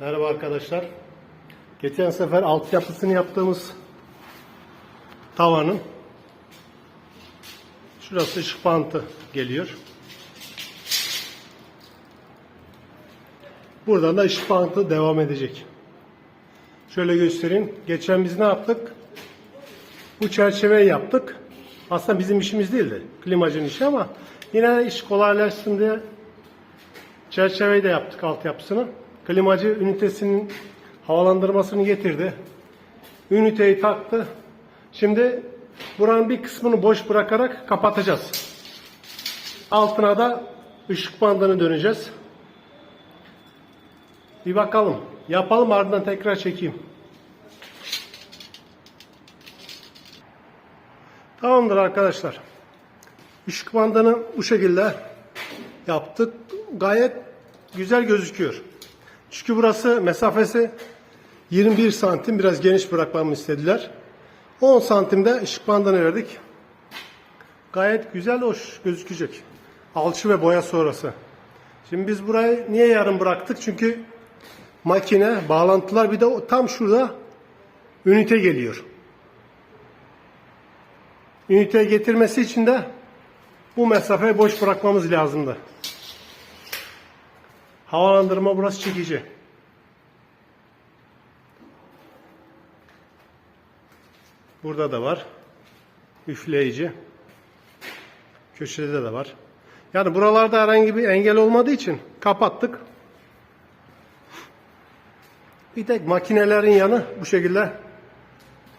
Merhaba arkadaşlar. Geçen sefer altyapısını yaptığımız tavanın şurası ışık bantı geliyor. Buradan da ışık bantı devam edecek. Şöyle göstereyim. Geçen biz ne yaptık? Bu çerçeveyi yaptık. Aslında bizim işimiz değildi. Klimacının işi ama yine iş kolaylaşsın diye Çerçeveyi de yaptık altyapısını. Klimacı ünitesinin havalandırmasını getirdi. Üniteyi taktı. Şimdi buranın bir kısmını boş bırakarak kapatacağız. Altına da ışık bandını döneceğiz. Bir bakalım. Yapalım ardından tekrar çekeyim. Tamamdır arkadaşlar. Işık bandını bu şekilde yaptık. Gayet güzel gözüküyor. Çünkü burası mesafesi 21 santim biraz geniş bırakmamı istediler. 10 santimde ışık bandını verdik. Gayet güzel hoş gözükecek. Alçı ve boya sonrası. Şimdi biz burayı niye yarım bıraktık? Çünkü makine, bağlantılar bir de tam şurada ünite geliyor. Ünite getirmesi için de bu mesafeyi boş bırakmamız lazımdı. Havalandırma burası çekici. Burada da var. Üfleyici. Köşede de var. Yani buralarda herhangi bir engel olmadığı için kapattık. Bir tek makinelerin yanı bu şekilde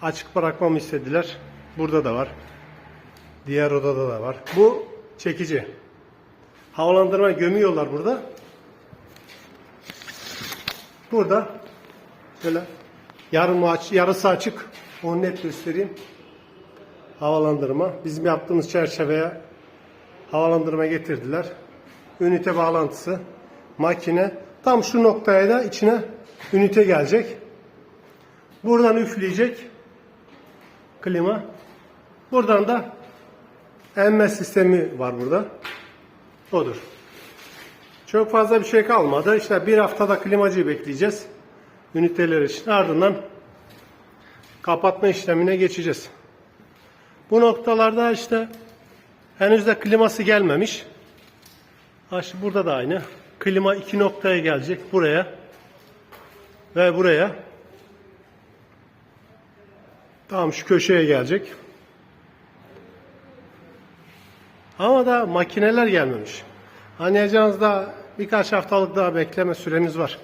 açık bırakmamı istediler. Burada da var. Diğer odada da var. Bu çekici. Havalandırma gömüyorlar burada. Burada şöyle yarım aç, yarısı açık. Onu net göstereyim. Havalandırma. Bizim yaptığımız çerçeveye havalandırma getirdiler. Ünite bağlantısı. Makine. Tam şu noktaya da içine ünite gelecek. Buradan üfleyecek. Klima. Buradan da emme sistemi var burada. Odur. Çok fazla bir şey kalmadı. İşte bir haftada klimacıyı bekleyeceğiz. Üniteler için. Ardından kapatma işlemine geçeceğiz. Bu noktalarda işte henüz de kliması gelmemiş. Ha burada da aynı. Klima iki noktaya gelecek. Buraya ve buraya. Tamam şu köşeye gelecek. Ama da makineler gelmemiş. Anlayacağınız da birkaç haftalık daha bekleme süremiz var.